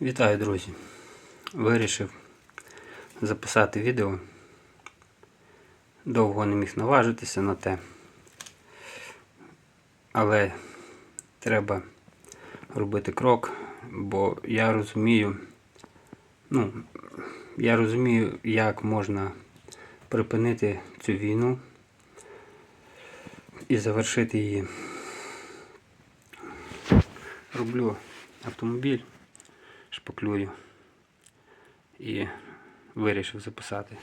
Вітаю, друзі! Вирішив записати відео. Довго не міг наважитися на те. Але треба робити крок, бо я розумію, ну, я розумію, як можна припинити цю війну і завершити її. Роблю автомобіль шпаклюю і вирішив записати,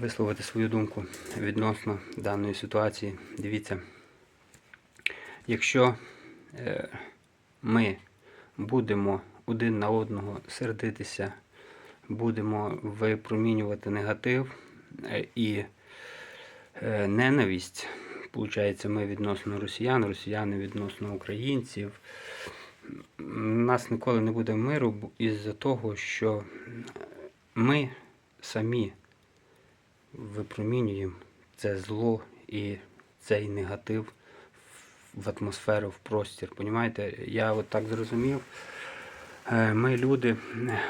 висловити свою думку відносно даної ситуації. Дивіться, якщо е, ми будемо один на одного сердитися, будемо випромінювати негатив е, і е, ненависть, Получається, ми відносно росіян, росіяни відносно українців. Нас ніколи не буде миру із-за того, що ми самі випромінюємо це зло і цей негатив в атмосферу, в простір. Понімаєте? Я от так зрозумів. Е, Ми, люди,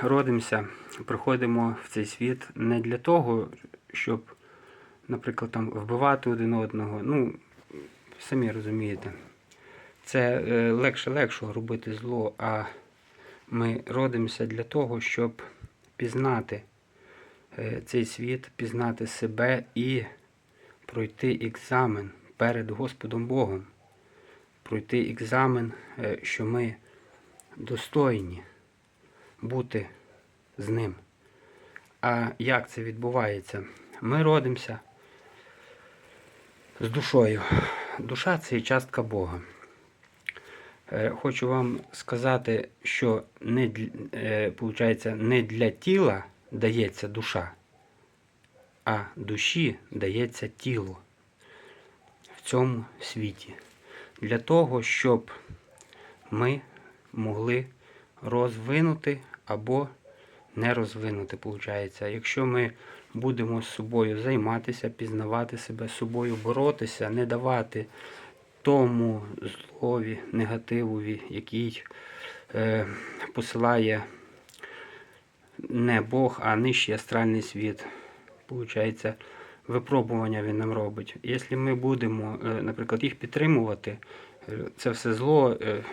родимося, приходимо в цей світ не для того, щоб, наприклад, там вбивати один одного. Ну, самі розумієте. Це е, легше легше робити зло, а ми родимося для того, щоб пізнати е, цей світ, пізнати себе і пройти екзамен перед Господом Богом. Пройти екзамен, е, що ми достойні бути з ним. А як це відбувається? Ми родимося з душою. Душа це є частка Бога. Е, Хочу вам сказати, що не, е, не для тіла дається душа, а душі дається тіло в цьому світі. Для того, щоб ми могли розвинути або не розвинути, получається. Якщо ми будемо з собою займатися, пізнавати себе, з собою боротися, не давати тому злові, негативові, який е, посилає не Бог, а нижчий астральний світ. Получається, випробування він нам робить. Якщо ми будемо, е, наприклад, їх підтримувати, е, це все зло, е,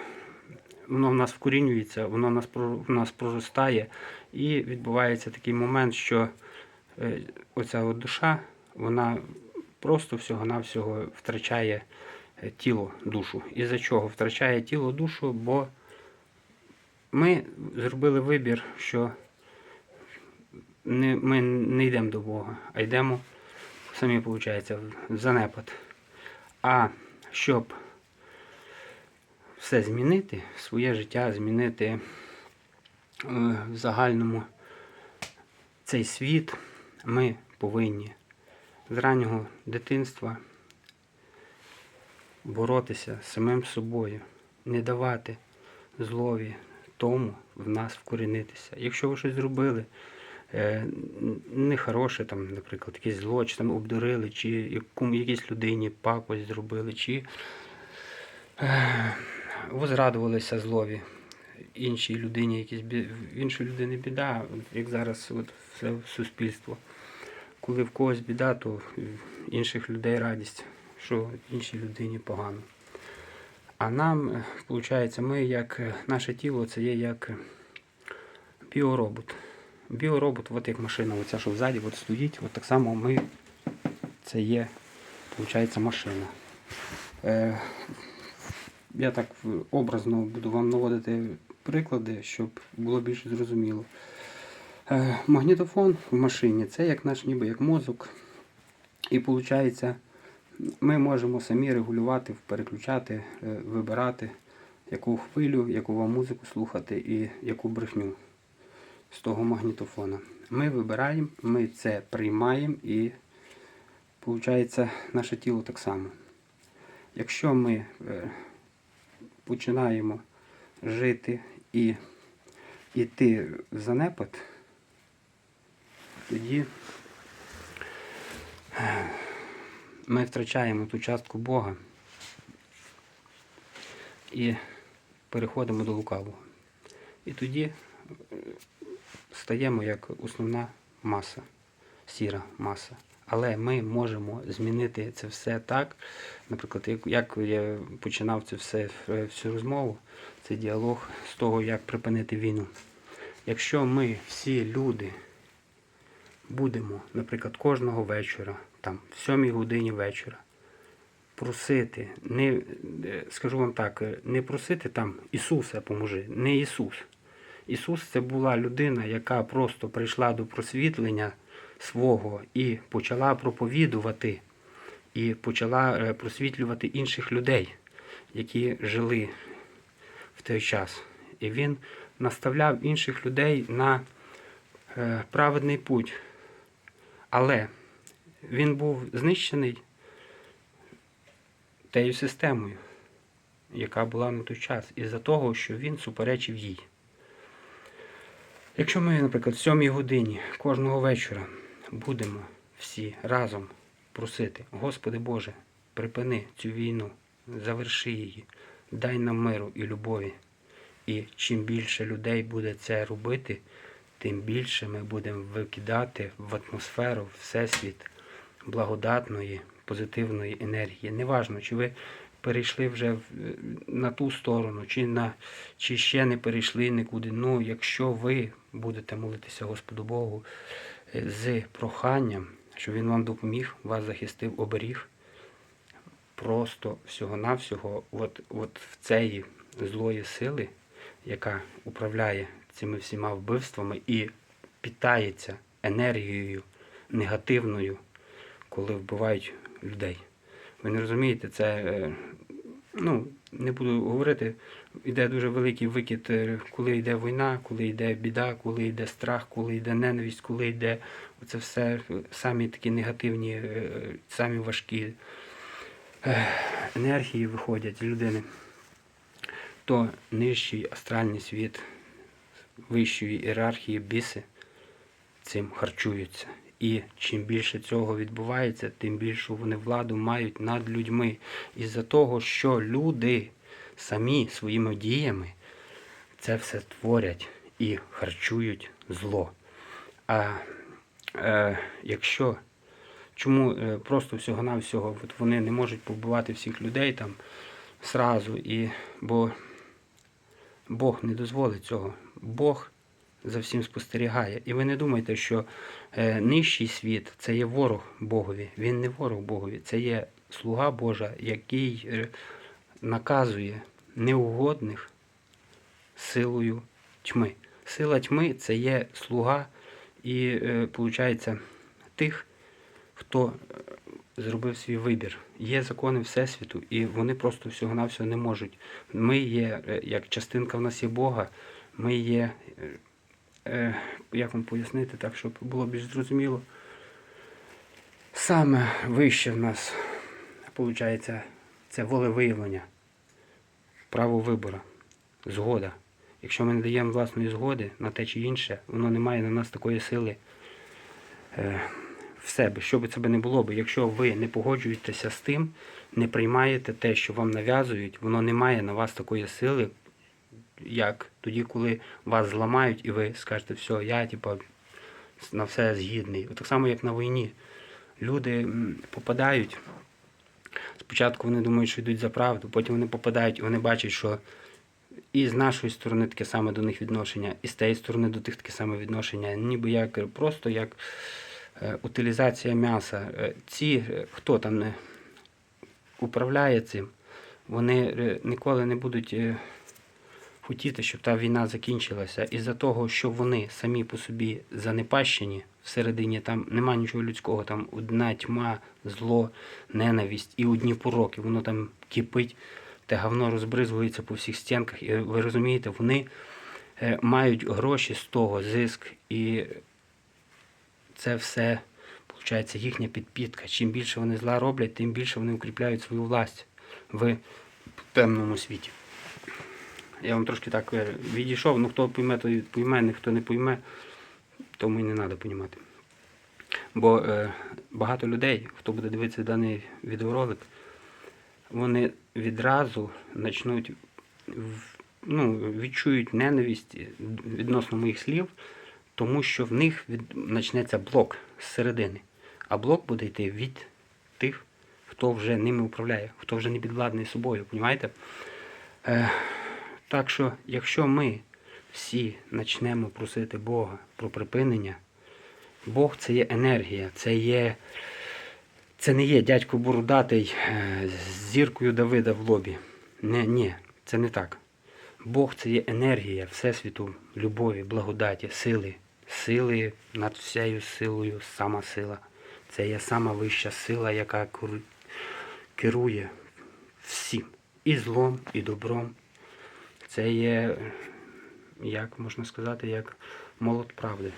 воно в нас вкорінюється, воно в нас, в нас проростає, і відбувається такий момент, що е, оця от душа, вона просто всього-навсього втрачає тіло, душу. І за чого? Втрачає тіло, душу, бо ми зробили вибір, що не, ми не йдемо до Бога, а йдемо самі, виходить, в занепад. А щоб все змінити, своє життя змінити е, в загальному цей світ, ми повинні з раннього дитинства боротися з самим собою, не давати злові тому в нас вкорінитися. Якщо ви щось зробили, е, нехороше, там, наприклад, якесь зло, чи там обдурили, чи якійсь людині пакость зробили, чи е, возрадувалися злові іншій людині, якісь бі... іншої людини біда, як зараз от все суспільство. Коли в когось біда, то в інших людей радість, що іншій людині погано. А нам, виходить, ми як е, наше тіло, це є як е, біоробот. Біоробот, от як машина, оця, що ззаді от стоїть, от так само ми це є, виходить, машина. Е, я так е, образно буду вам наводити приклади, щоб було більш зрозуміло. Е, Магнітофон в машині це як наш ніби як мозок. І виходить, ми можемо самі регулювати, переключати, е, вибирати, яку хвилю, яку вам музику слухати і яку брехню з того магнітофона. Ми вибираємо, ми це приймаємо і виходить наше тіло так само. Якщо ми е, починаємо жити і йти в занепад, тоді е, ми втрачаємо ту частку Бога і переходимо до лукавого. І тоді е, стаємо як основна маса, сіра маса. Але ми можемо змінити це все так. Наприклад, як, я починав це все е, всю розмову, цей діалог з того, як припинити війну. Якщо ми всі люди будемо, наприклад, кожного вечора, там, в сьомій годині вечора, просити, не, е, скажу вам так, е, не просити там Ісуса поможи, не Ісус. Ісус це була людина, яка просто прийшла до просвітлення свого і почала проповідувати, і почала е, просвітлювати інших людей, які жили в той час. І він наставляв інших людей на праведний путь. Але він був знищений тею системою, яка була на той час, із-за того, що він суперечив їй. Якщо ми, наприклад, в сьомій годині кожного вечора будемо всі разом просити, Господи Боже, припини цю війну, заверши її, дай нам миру і любові. І чим більше людей буде це робити, тим більше ми будемо викидати в атмосферу Всесвіт благодатної, позитивної енергії. Неважно, чи ви перейшли вже на ту сторону, чи, на, чи ще не перейшли нікуди. Ну, якщо ви будете молитися Господу Богу е, з проханням, щоб Він вам допоміг, вас захистив, оберіг, просто всього-навсього от, от в цієї злої сили, яка управляє цими всіма вбивствами і питається енергією негативною, коли вбивають людей. Ви не розумієте, це, е, ну, не буду говорити, йде дуже великий викид, е, коли йде війна, коли йде біда, коли йде страх, коли йде ненависть, коли йде це все самі такі негативні, е, самі важкі енергії виходять з людини, то нижчий астральний світ вищої ієрархії біси цим харчуються. І чим більше цього відбувається, тим більшу вони владу мають над людьми. Із-за того, що люди самі своїми діями це все творять і харчують зло. А е, якщо чому е, просто всього-навсього от вони не можуть побивати всіх людей там сразу, і, бо Бог не дозволить цього. Бог за всім спостерігає. І ви не думайте, що нижчий світ це є ворог Богові. Він не ворог Богові, це є слуга Божа, який е, наказує неугодних силою тьми. Сила тьми це є слуга і, е, виходить, тих, хто е, зробив свій вибір. Є закони Всесвіту, і вони просто всього-навсього не можуть. Ми є, е, як частинка в нас є Бога, ми є, е, е, як вам пояснити, так, щоб було більш зрозуміло. Саме вище в нас, виходить, це волевиявлення, право вибору, згода. Якщо ми не даємо власної згоди на те чи інше, воно не має на нас такої сили е, в себе, що би це не було би. Якщо ви не погоджуєтеся з тим, не приймаєте те, що вам нав'язують, воно не має на вас такої сили, як тоді, коли вас зламають, і ви скажете, все, я типа на все згідний. Так само, як на війні. Люди попадають. Спочатку вони думають, що йдуть за правду, потім вони попадають і вони бачать, що і з нашої сторони таке саме до них відношення, і з тієї сторони до тих таке саме відношення. Ніби як просто як е, утилізація м'яса. Е, Ці, е, хто там не управляє цим, вони е, ніколи не будуть хотіти, щоб та війна закінчилася. Із-за того, що вони самі по собі занепащені, всередині там нема нічого людського, там одна тьма, зло, ненависть і одні пороки. Воно там кипить, те говно розбризується по всіх стінках. І ви розумієте, вони е, мають гроші з того, зиск, і це все, виходить, їхня підпітка. Чим більше вони зла роблять, тим більше вони укріпляють свою власть в темному світі. Я вам трошки так е, відійшов. Ну хто пойме, той пойме, хто не пойме, тому і не треба понімати. Бо е, багато людей, хто буде дивитися даний відеоролик, вони відразу почнуть ну, відчують ненависть відносно моїх слів, тому що в них почнеться блок зсередини. А блок буде йти від тих, хто вже ними управляє, хто вже не підвладний собою, розумієте? Е, так що, якщо ми всі почнемо просити Бога про припинення, Бог це є енергія, це є. Це не є дядько Бородатий е, з зіркою Давида в лобі. Не, ні, це не так. Бог це є енергія Всесвіту, любові, благодаті, сили. Сили над всією силою, сама сила. Це є сама вища сила, яка керує всім. І злом, і добром. Це є, як можна сказати, як молот правди.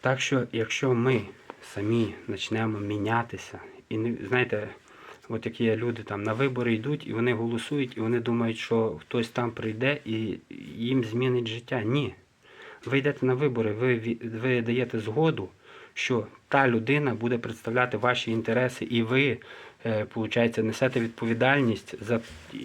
Так що, якщо ми самі почнемо мінятися, і знаєте, от які є люди там на вибори йдуть, і вони голосують, і вони думають, що хтось там прийде і їм змінить життя. Ні. Ви йдете на вибори, ви, ви даєте згоду, що та людина буде представляти ваші інтереси, і ви, получається, несете відповідальність за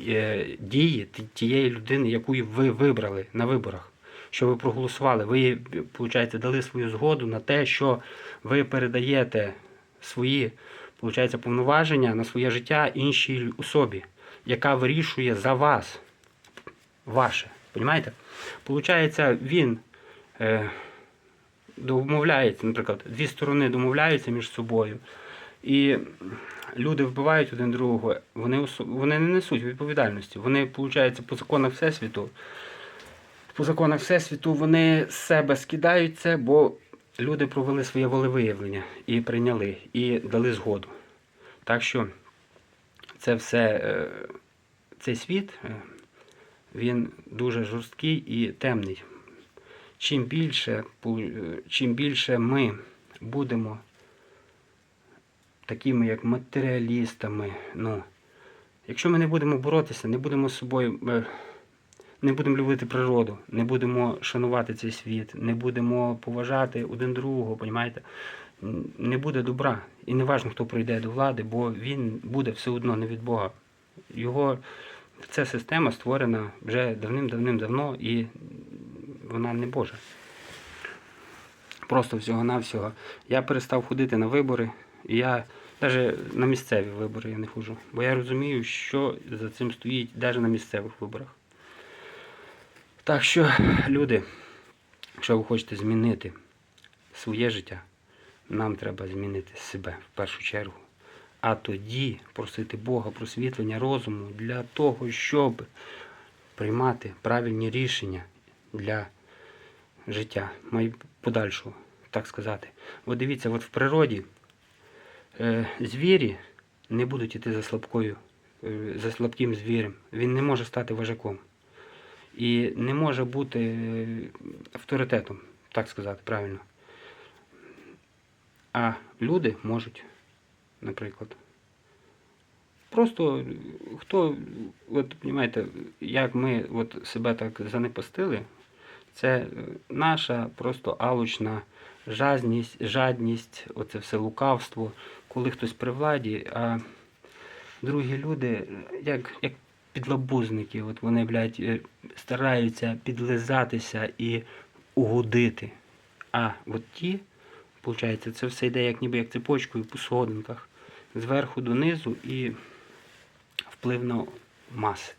е, дії тієї людини, яку ви вибрали на виборах. Що ви проголосували, ви, получається, дали свою згоду на те, що ви передаєте свої, получається, повноваження на своє життя іншій особі, яка вирішує за вас ваше. Понімаєте? Получається, він е, домовляється, наприклад, дві сторони домовляються між собою, і люди вбивають один другого, вони, вони не несуть відповідальності. Вони, виходить, по законах Всесвіту, по законах Всесвіту вони з себе скидають це, бо люди провели своє волевиявлення і прийняли, і дали згоду. Так що це все, е, цей світ, е, він дуже жорсткий і темний. Чим більше, е, чим більше ми будемо такими, як матеріалістами, ну, якщо ми не будемо боротися, не будемо з собою, е, не будемо любити природу, не будемо шанувати цей світ, не будемо поважати один другого, понімаєте? Не буде добра. І не важливо, хто прийде до влади, бо він буде все одно не від Бога. Його ця система створена вже давним-давним-давно і вона не Божа. Просто всього-навсього. Я перестав ходити на вибори, і я навіть на місцеві вибори я не ходжу. Бо я розумію, що за цим стоїть навіть на місцевих виборах. Так що, люди, якщо ви хочете змінити своє життя, нам треба змінити себе в першу чергу. А тоді просити Бога просвітлення розуму для того, щоб приймати правильні рішення для життя, подальшого, так сказати. От дивіться, от в природі звірі не будуть іти за слабкою, е, за слабким звірем. Він не може стати вожаком. І не може бути е, авторитетом, так сказати, правильно. А люди можуть, наприклад. Просто е, хто, от розумієте, як ми от себе так занепастили, це е, наша просто алучна жадність, жадність, оце все лукавство, коли хтось при владі, а другі люди, як, як підлабузники, от вони, блядь, е, стараються підлизатися і угодити. А от ті, виходить, це все йде як ніби як цепочкою по сходинках, зверху донизу і вплив на маси.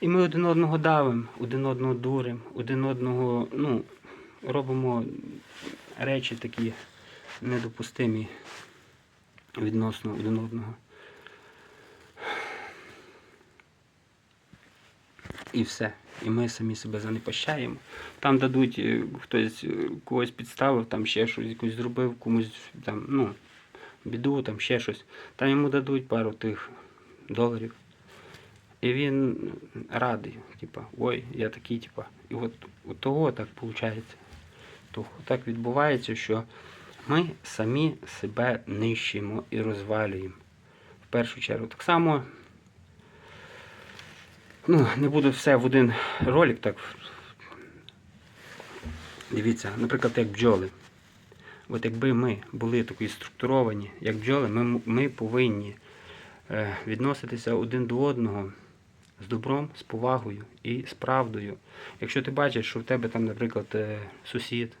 І ми один одного давимо, один одного дуримо, один одного, ну, робимо речі такі недопустимі відносно один одного. І все. І ми самі себе занепащаємо. Там дадуть, е, хтось е, когось підставив, там ще щось якось зробив, комусь там, ну, біду, там ще щось. Там йому дадуть пару тих доларів. І він радий, типа, ой, я такий, типа. І от, от того так виходить. Того так відбувається, що ми самі себе нищимо і розвалюємо. В першу чергу. Так само, ну, не буду все в один ролик так. Дивіться, наприклад, як бджоли. От якби ми були такі структуровані, як бджоли, ми, ми повинні е, відноситися один до одного з добром, з повагою і з правдою. Якщо ти бачиш, що в тебе там, наприклад, е, сусід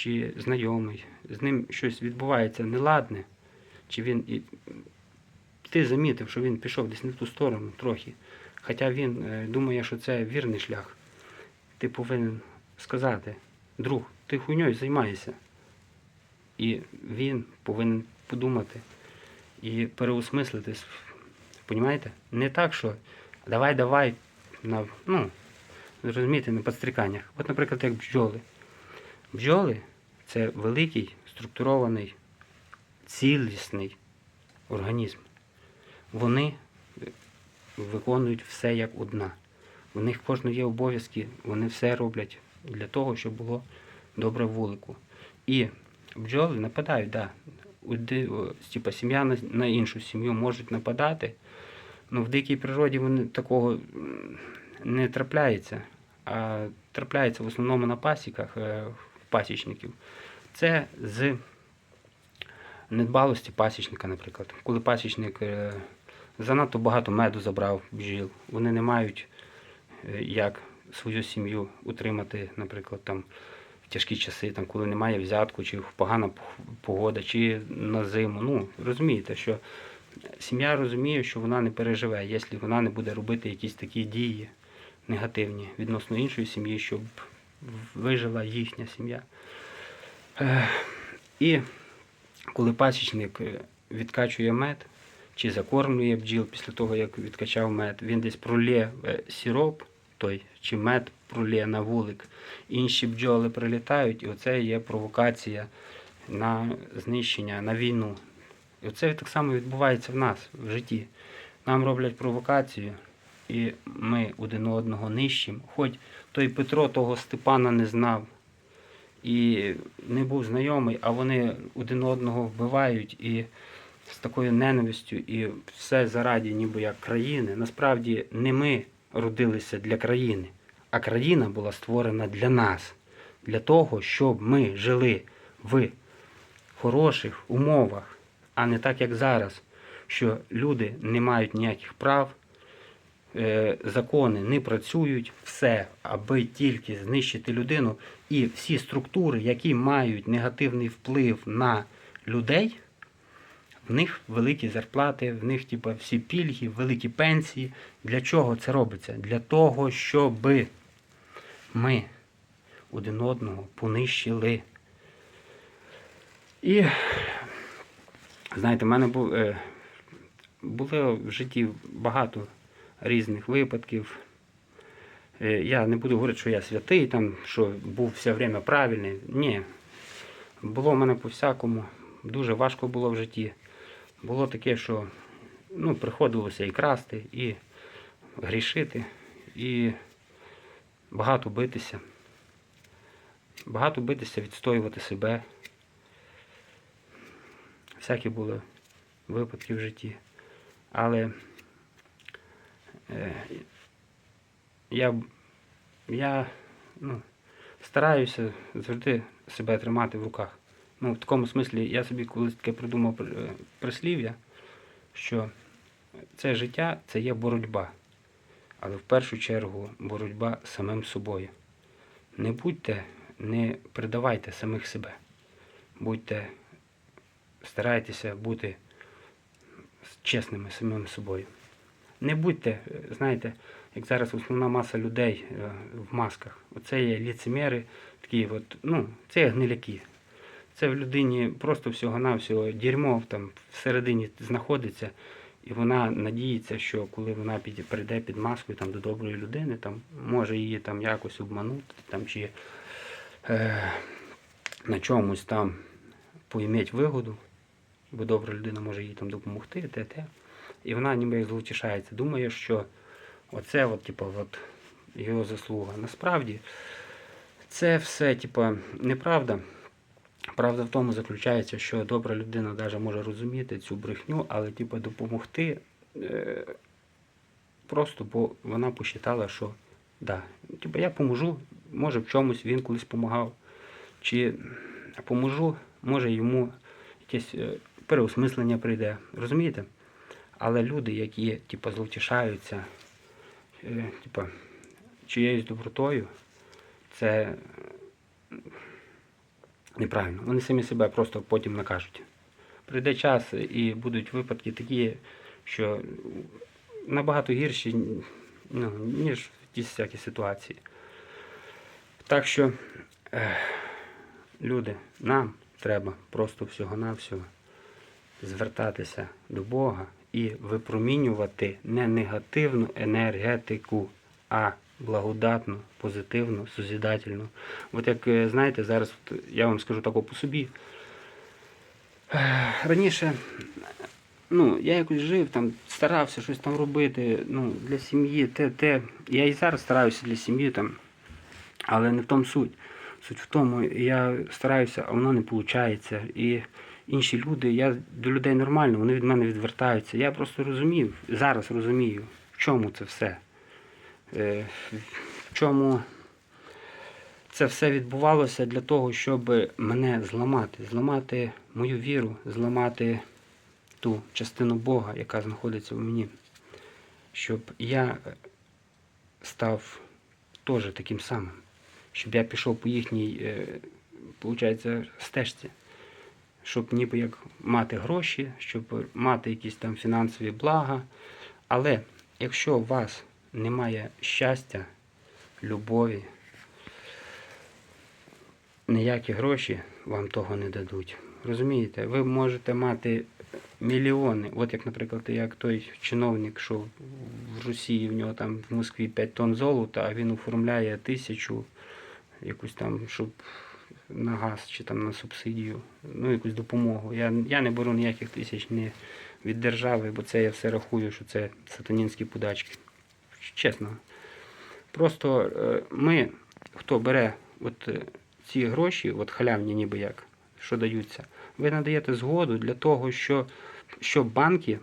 чи знайомий, з ним щось відбувається неладне, чи він і ти замітив, що він пішов десь не в ту сторону трохи, хоча він е, думає, що це вірний шлях, ти повинен сказати, друг, ти хуйньою займаєшся. І він повинен подумати і переосмислитись. Понімаєте? Не так, що давай, давай, на, ну, зрозумієте, на підстріканнях. От, наприклад, як бджоли. Бджоли це великий, структурований, цілісний організм. Вони е, виконують все як одна. У них кожного є обов'язки, вони все роблять для того, щоб було добре вулику. І бджоли нападають, да. Типа сім'я на, іншу сім'ю можуть нападати. Ну, в дикій природі вони такого не трапляється, а трапляється в основному на пасіках е, пасічників. Це з недбалості пасічника, наприклад. Коли пасічник е, занадто багато меду забрав бджіл, вони не мають е, як свою сім'ю утримати, наприклад, там в тяжкі часи, там, коли немає взятку, чи погана погода, чи на зиму. Ну, розумієте, що сім'я розуміє, що вона не переживе, якщо вона не буде робити якісь такі дії негативні відносно іншої сім'ї, щоб вижила їхня сім'я. І коли пасічник е, відкачує мед чи закормлює бджіл після того, як відкачав мед, він десь пролє е, сироп той, чи мед пролє на вулик, інші бджоли прилітають, і оце є провокація на знищення, на війну. І оце так само відбувається в нас в житті. Нам роблять провокацію, і ми один одного нищимо. Хоч той Петро того Степана не знав і не був знайомий, а вони один одного вбивають і з такою ненавистю, і все зараді ніби як країни. Насправді не ми родилися для країни, а країна була створена для нас, для того, щоб ми жили в хороших умовах, а не так, як зараз, що люди не мають ніяких прав, закони не працюють, все, аби тільки знищити людину, і всі структури, які мають негативний вплив на людей, в них великі зарплати, в них типу, всі пільги, великі пенсії. Для чого це робиться? Для того, щоб ми один одного понищили. І знаєте, в мене е, було в житті багато різних випадків. Е, Я не буду говорити, що я святий, там, що був все время правильний. Ні. Було в мене по-всякому. Дуже важко було в житті. Було таке, що ну, приходилося і красти, і грішити, і багато битися. Багато битися, відстоювати себе. Всякі були випадки в житті. Але я, я ну, стараюся завжди себе тримати в руках. Ну, в такому смислі я собі колись таке придумав е, прислів'я, що це життя це є боротьба. Але в першу чергу боротьба з самим собою. Не будьте, не предавайте самих себе. Будьте, старайтеся бути чесними самим собою. Не будьте, е, знаєте, як зараз основна маса людей е, в масках. Оце є ліцемєри, такі от, ну, це є гниляки. Це в людині просто всього-навсього дерьмо там всередині знаходиться, і вона надіється, що коли вона під, прийде під маскою там, до доброї людини, там, може її там якось обманути, там, чи е, на чомусь там поіметь вигоду, бо добра людина може їй там допомогти, те, те. І вона ніби як зловтішається, думає, що оце от, типу, от, його заслуга. Насправді це все типу, неправда. Правда в тому заключається, що добра людина навіть може розуміти цю брехню, але типу, допомогти е, просто, бо вона посчитала, що да, типу, я поможу, може в чомусь він колись допомагав, чи поможу, може йому якесь е, переосмислення прийде. Розумієте? Але люди, які типу, зловтішаються, е, типа, чиєюсь добротою, це неправильно. Вони самі себе просто потім накажуть. Прийде час і будуть випадки такі, що набагато гірші, ну, ніж ті всякі ситуації. Так що, е, люди, нам треба просто всього-навсього звертатися до Бога і випромінювати не негативну енергетику, а благодатну, позитивну, созидательну. От як е, знаєте, зараз я вам скажу тако по собі. Раніше ну, я якось жив, там, старався щось там робити ну, для сім'ї, те, те. Я і зараз стараюся для сім'ї, там, але не в тому суть. Суть в тому, я стараюся, а воно не виходить. І інші люди, я до людей нормально, вони від мене відвертаються. Я просто розумів, зараз розумію, в чому це все. Е, В чому це все відбувалося для того, щоб мене зламати, зламати мою віру, зламати ту частину Бога, яка знаходиться в мені. Щоб я е, став теж таким самим. Щоб я пішов по їхній, е, получається, стежці. Щоб ніби як мати гроші, щоб мати якісь там фінансові блага. Але якщо у вас немає щастя, любові, ніякі гроші вам того не дадуть. Розумієте, ви можете мати мільйони. От як, наприклад, як той чиновник, що в Росії в нього там в Москві 5 тонн золота, а він оформляє тисячу якусь там, щоб на газ чи там на субсидію, ну якусь допомогу. Я, я не беру ніяких тисяч ні від держави, бо це я все рахую, що це сатанінські подачки. Чесно. Просто е, ми, хто бере от е, ці гроші, от халявні ніби як, що даються, ви надаєте згоду для того, що, щоб банки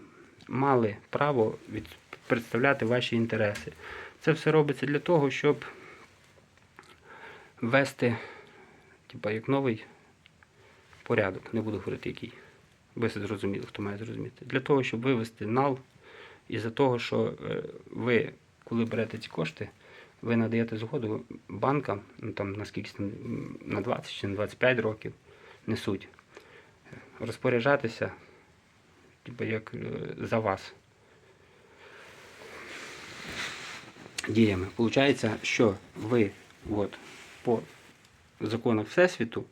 мали право від, представляти ваші інтереси. Це все робиться для того, щоб ввести, типа, як новий порядок, не буду говорити який. Ви все зрозуміли, хто має зрозуміти. Для того, щоб вивести нал, із-за того, що е, ви, коли берете ці кошти, ви надаєте згоду банкам, ну там наскільки на 20 чи на 25 років несуть, розпоряджатися, типу, як е, за вас. Діями. Получається, що ви от, по законах Всесвіту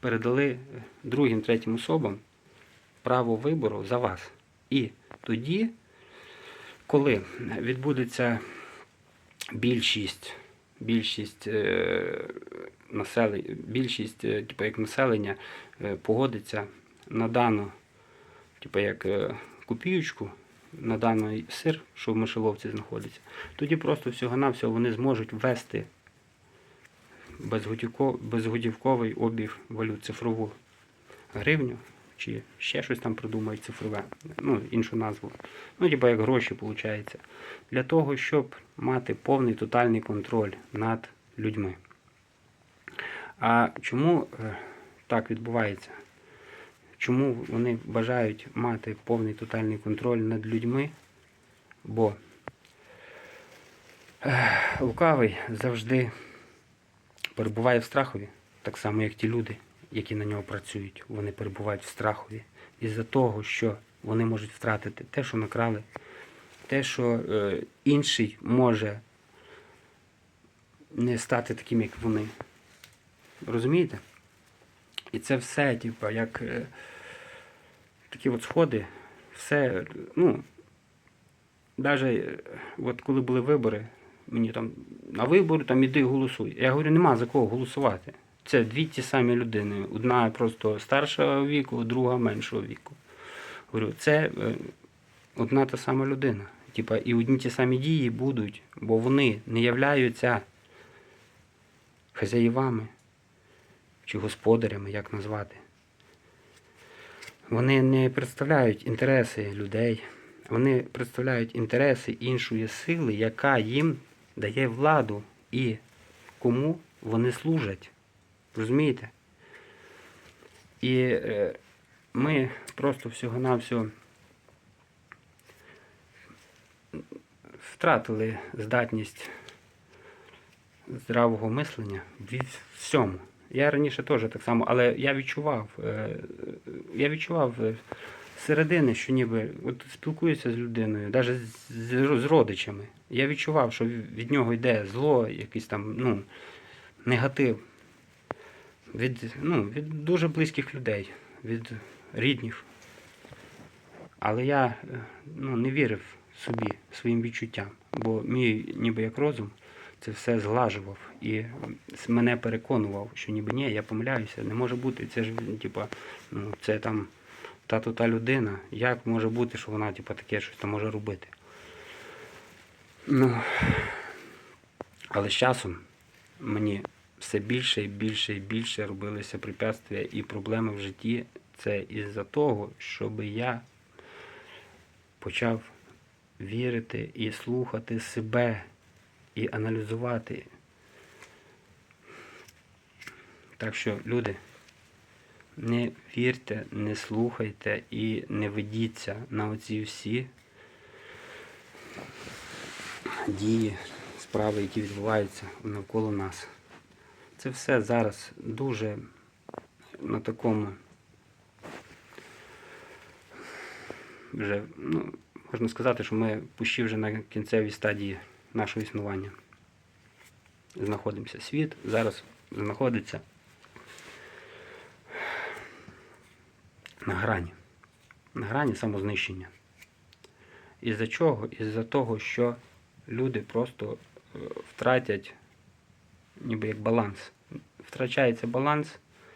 передали другим, третім особам право вибору за вас. І тоді, коли відбудеться більшість, більшість е, населення, більшість, е, типу, як населення е, погодиться на дану, типу, як копіючку, на даний сир, що в мишеловці знаходиться, тоді просто всього-навсього вони зможуть ввести безготівковий обіг валют цифрову гривню чи ще щось там придумають цифрове, ну, іншу назву. Ну, типа як гроші, виходить. Для того, щоб мати повний тотальний контроль над людьми. А чому е, так відбувається? Чому вони бажають мати повний тотальний контроль над людьми? Бо е, лукавий завжди перебуває в страхові, так само, як ті люди, які на нього працюють. Вони перебувають в страхові із-за того, що вони можуть втратити те, що накрали, те, що е, інший може не стати таким, як вони. Розумієте? І це все, типу, як е, такі от сходи, все, ну, навіть от коли були вибори, мені там на вибори там іди голосуй. Я говорю, нема за кого голосувати. Це дві ті самі людини. Одна просто старшого віку, друга меншого віку. Говорю, це е, одна та сама людина. Типа, і одні ті самі дії будуть, бо вони не являються хазяївами чи господарями, як назвати. Вони не представляють інтереси людей, вони представляють інтереси іншої сили, яка їм дає владу і кому вони служать. Розумієте? І е, ми просто всього-навсього втратили здатність здравого мислення від всьому. Я раніше теж так само, але я відчував, е, я відчував е, середини, що ніби от спілкуюся з людиною, навіть з, з, родичами. Я відчував, що від нього йде зло, якийсь там, ну, негатив. Від, ну, від дуже близьких людей, від рідних. Але я е, ну, не вірив собі, своїм відчуттям, бо мій ніби як розум це все зглажував і мене переконував, що ніби ні, я помиляюся, не може бути. Це ж типа, ну, це там та то та людина. Як може бути, що вона типа, таке щось там може робити? Ну, але з часом мені все більше і більше і більше робилися препятствия і проблеми в житті. Це із-за того, щоб я почав вірити і слухати себе і аналізувати. Так що, люди, не вірте, не слухайте і не ведіться на оці всі дії, справи, які відбуваються навколо нас. Це все зараз дуже на такому вже, ну, можна сказати, що ми пущі вже на кінцевій стадії нашого існування. Знаходимося. Світ зараз знаходиться на грані. На грані самознищення. Із-за чого? Із-за того, що люди просто е, втратять ніби як баланс. Втрачається баланс,